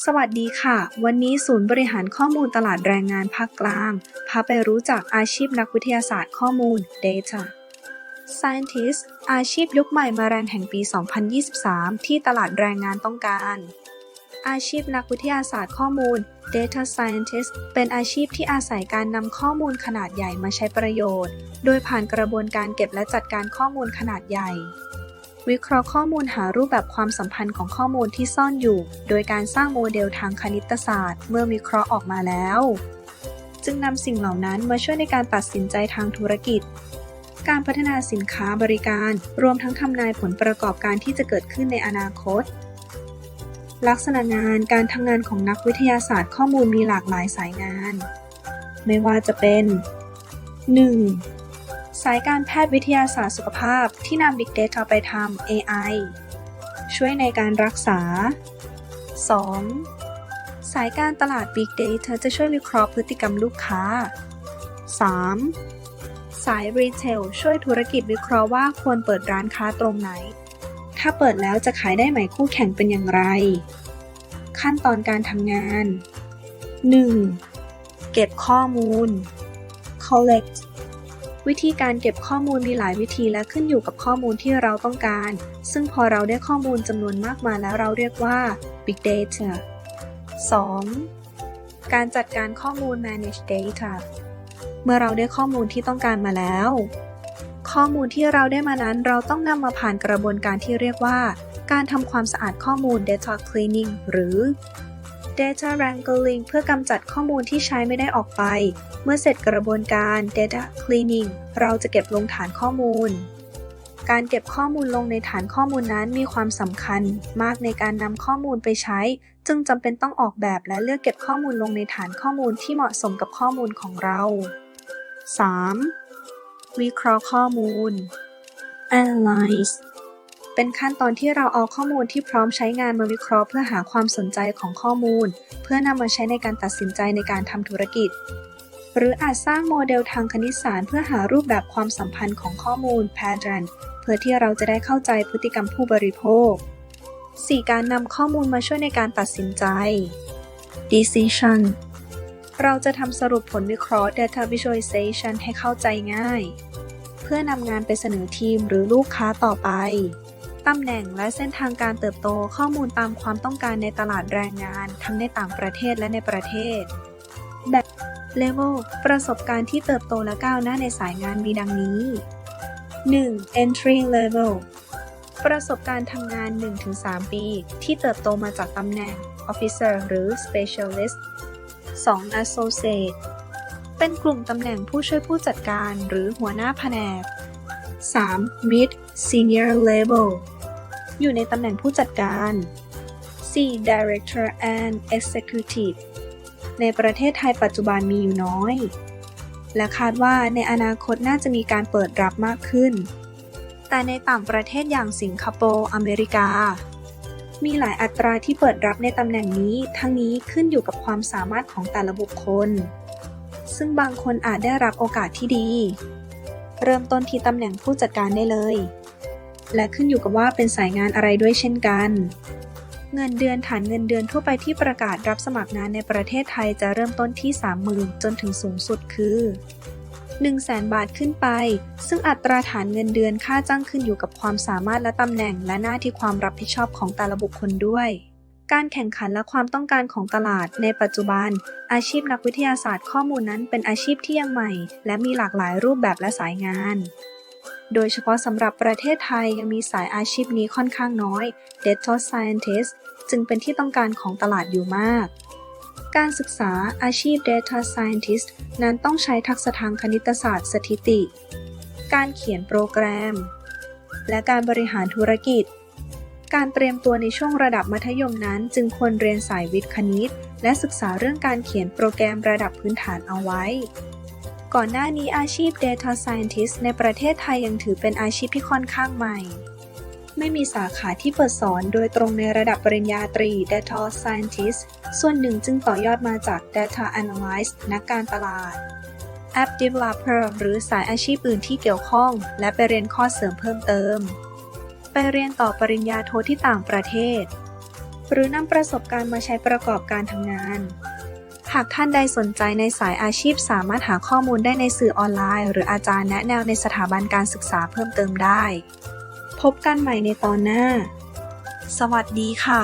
สวัสดีค่ะ วันนี้ศูนย์บริหารข้อมูลตลาดแรงงานภาคกลาง พาไปรู้จักอาชีพนักวิทยาศาสตร์ข้อมูล Data Scientist อาชีพยุคใหม่มาแรงแห่งปี 2023 ที่ตลาดแรงงานต้องการ อาชีพนักวิทยาศาสตร์ข้อมูล Data Scientist เป็นอาชีพที่อาศัยการนำข้อมูลขนาดใหญ่มาใช้ประโยชน์ โดยผ่านกระบวนการเก็บและจัดการข้อมูลขนาดใหญ่ วิเคราะห์ข้อมูลหารูปแบบความสัมพันธ์ของข้อมูลที่ซ่อนอยู่ โดยการสร้างโมเดลทางคณิตศาสตร์ เมื่อวิเคราะห์ออกมาแล้ว จึงนำสิ่งเหล่านั้นมาช่วยในการตัดสินใจทางธุรกิจ การพัฒนาสินค้าบริการ รวมทั้งทำนายผลประกอบการที่จะเกิดขึ้นในอนาคต ลักษณะงานการทำงานของนักวิทยาศาสตร์ข้อมูลมีหลากหลายสายงาน ไม่ว่าจะเป็น 1. สายการแพทย์วิทยาศาสตร์สุขภาพที่นำ Big Data ไปทำ AI ช่วยในการรักษา 2. สายการตลาด Big Data จะช่วยวิเคราะห์พฤติกรรมลูกค้า 3. สาย Retail ช่วยธุรกิจวิเคราะห์ว่าควรเปิดร้านค้าตรงไหน ถ้าเปิดแล้วจะขายได้ไหมคู่แข่งเป็นอย่างไร ขั้นตอนการทำงาน 1. เก็บข้อมูล collect วิธีการเก็บข้อมูลมีหลายวิธีและขึ้นอยู่กับข้อมูลที่เราต้องการ ซึ่งพอเราได้ข้อมูลจำนวนมากมาแล้วเราเรียกว่า big data 2. การจัดการข้อมูล manage data เมื่อเราได้ข้อมูลที่ต้องการมาแล้ว ข้อมูลที่เราได้มานั้นเราต้องนำมาผ่านกระบวนการที่เรียกว่า การทำความสะอาดข้อมูล data cleaning หรือ data wrangling เพื่อกำจัดข้อมูลที่ใช้ไม่ได้ออกไป เมื่อเสร็จกระบวนการ data cleaning เราจะเก็บลงฐานข้อมูล การเก็บข้อมูลลงในฐานข้อมูลนั้นมีความสำคัญมากในการนำข้อมูลไปใช้ จึงจำเป็นต้องออกแบบและเลือกเก็บข้อมูลลงในฐานข้อมูลที่เหมาะสมกับข้อมูลของเรา 3. วิเคราะห์ข้อมูล analyze เป็นขั้นตอนที่เราเอาข้อมูลที่พร้อมใช้งานมาวิเคราะห์เพื่อหาความสนใจของข้อมูล เพื่อนำมาใช้ในการตัดสินใจในการทำธุรกิจ หรืออาจสร้างโมเดลทางคณิตศาสตร์เพื่อหารูปแบบความสัมพันธ์ของข้อมูล pattern เพื่อที่เราจะได้เข้าใจพฤติกรรมผู้บริโภค 4. การนำข้อมูลมาช่วยในการตัดสินใจ decision เราจะทำสรุปผลวิเคราะห์ data visualization ให้เข้าใจง่าย เพื่อนำงานไปเสนอทีมหรือลูกค้าต่อไป ตำแหน่งและเส้นทางการเติบโตข้อมูลตามความต้องการในตลาดแรงงานทั้งในต่างประเทศและในประเทศ แบบ Level ประสบการณ์ที่เติบโตและก้าวหน้าในสายงานมีดังนี้ 1. Entry Level ประสบการณ์ทำงาน 1-3 ปี ที่เติบโตมาจากตำแหน่ง Officer หรือ Specialist 2. Associate เป็นกลุ่มตำแหน่งผู้ช่วยผู้จัดการหรือหัวหน้าแผนก 3. Mid Senior Level อยู่ในตำแหน่งผู้จัดการ 4. Director and Executive ในประเทศไทยปัจจุบันมีอยู่น้อย และคาดว่าในอนาคตน่าจะมีการเปิดรับมากขึ้น แต่ในต่างประเทศอย่างสิงคโปร์อเมริกา มีหลายอัตราที่เปิดรับในตำแหน่งนี้ ทั้งนี้ขึ้นอยู่กับความสามารถของแต่ละบุคคล ซึ่งบางคนอาจได้รับโอกาสที่ดี เริ่มต้นที่ตำแหน่งผู้จัดการได้เลย และขึ้นอยู่กับว่าเป็นสายงานอะไรด้วยเช่นกัน เงินเดือนฐานเงินเดือนทั่วไปที่ประกาศรับสมัครงานในประเทศไทยจะเริ่มต้นที่ 30,000 จนถึงสูงสุดคือ100,000 บาทขึ้นไป ซึ่งอัตราฐานเงินเดือนค่าจ้างขึ้นอยู่กับความสามารถและตำแหน่งและหน้าที่ความรับผิดชอบของแต่ละบุคคลด้วย การแข่งขันและความต้องการของตลาดในปัจจุบัน อาชีพนักวิทยาศาสตร์ข้อมูลนั้นเป็นอาชีพที่ยังใหม่ และมีหลากหลายรูปแบบและสายงาน โดยเฉพาะสำหรับประเทศไทยยังมีสายอาชีพนี้ค่อนข้างน้อย Data Scientist จึงเป็นที่ต้องการของตลาดอยู่มาก การศึกษาอาชีพ Data Scientist นั้นต้องใช้ทักษะทางคณิตศาสตร์สถิติ การเขียนโปรแกรม และการบริหารธุรกิจ การเตรียมตัวในช่วงระดับมัธยมนั้น จึงควรเรียนสายวิทย์คณิต และศึกษาเรื่องการเขียนโปรแกรมระดับพื้นฐานเอาไว้ ก่อนหน้านี้อาชีพ Data Scientist ในประเทศไทยยังถือเป็นอาชีพที่ค่อนข้างใหม่ ไม่มีสาขาที่เปิดสอนโดยตรงในระดับปริญญาตรี Data Scientist ส่วนหนึ่งจึงต่อยอดมาจาก Data Analyst นักการตลาด App Developer หรือสายอาชีพอื่นที่เกี่ยวข้อง และไปเรียนข้อเสริมเพิ่มเติม ไปเรียนต่อปริญญาโทที่ต่างประเทศ หรือนำประสบการณ์มาใช้ประกอบการทำงาน หากท่านใดสนใจในสายอาชีพสามารถหาข้อมูลได้ในสื่อออนไลน์ หรืออาจารย์แนะแนวในสถาบันการศึกษาเพิ่มเติมได้ พบกันใหม่ในตอนหน้า สวัสดีค่ะ